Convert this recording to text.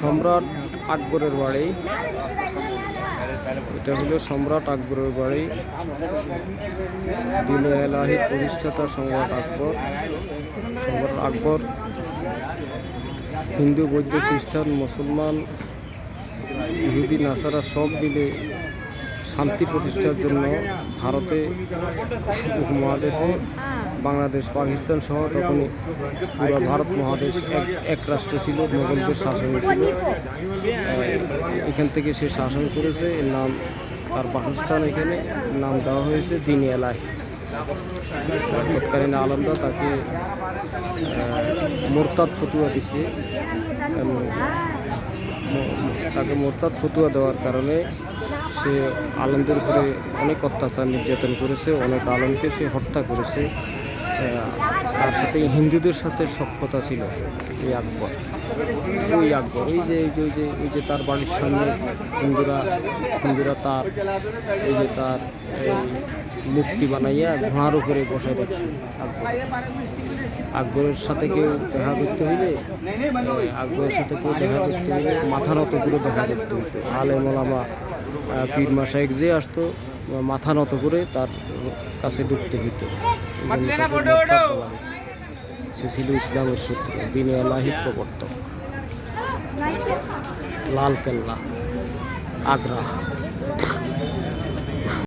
সম্রাট আকবরের বাড়ি। এটা হলো সম্রাট আকবরের বাড়ি। দিল এলাহির প্রতিষ্ঠাতা সম্রাট আকবর। সম্রাট আকবর হিন্দু, বৌদ্ধ, খ্রিস্টান, মুসলমান, ইহুদি, নাসারা সব মিলে শান্তি প্রতিষ্ঠার জন্য ভারতে উপমহাদেশে, বাংলাদেশ, পাকিস্তান সহ তখনই পুরো ভারত মহাদেশ এক এক রাষ্ট্র ছিল, মোগলদের শাসন ছিল। এখান থেকে সে শাসন করেছে, এর নাম, তার বাসস্থান এখানে নাম দেওয়া হয়েছে দিন এলাহি তৎকালীন আলমদা তাকে মোরতাদ ফতুয়া দিছে। তাকে মোরতাদ ফতুয়া দেওয়ার কারণে সে আলমদের উপরে অনেক অত্যাচার নির্যাতন করেছে অনেক আলমকে সে হত্যা করেছে। তার সাথে হিন্দুদের সাথে সক্ষতা ছিল এই আকবর। ওই আকবর ওই যে ওই যে ওই যে ওই তার বাড়ির সামনে হিন্দুরা হিন্দুরা তার এই যে তার মূর্তি বানাইয়া ঘোড়ার উপরে বসায় রাখছে আকবর। আকবরের সাথে কেউ দেখা করতে হইলে আকবরের সাথে কেউ দেখা করতে হইলে মাথা নত দেখা করতে হইতো। আলে মোলামা আহ, পীর মাসাইক যে আসতো মাথা নত করে তার কাছে ঢুকতে হইতো। সে ছিল ইসলামের সূত্র দিনে আল্লাহির প্রবর্তক। লাল কেল্লা আগ্রা।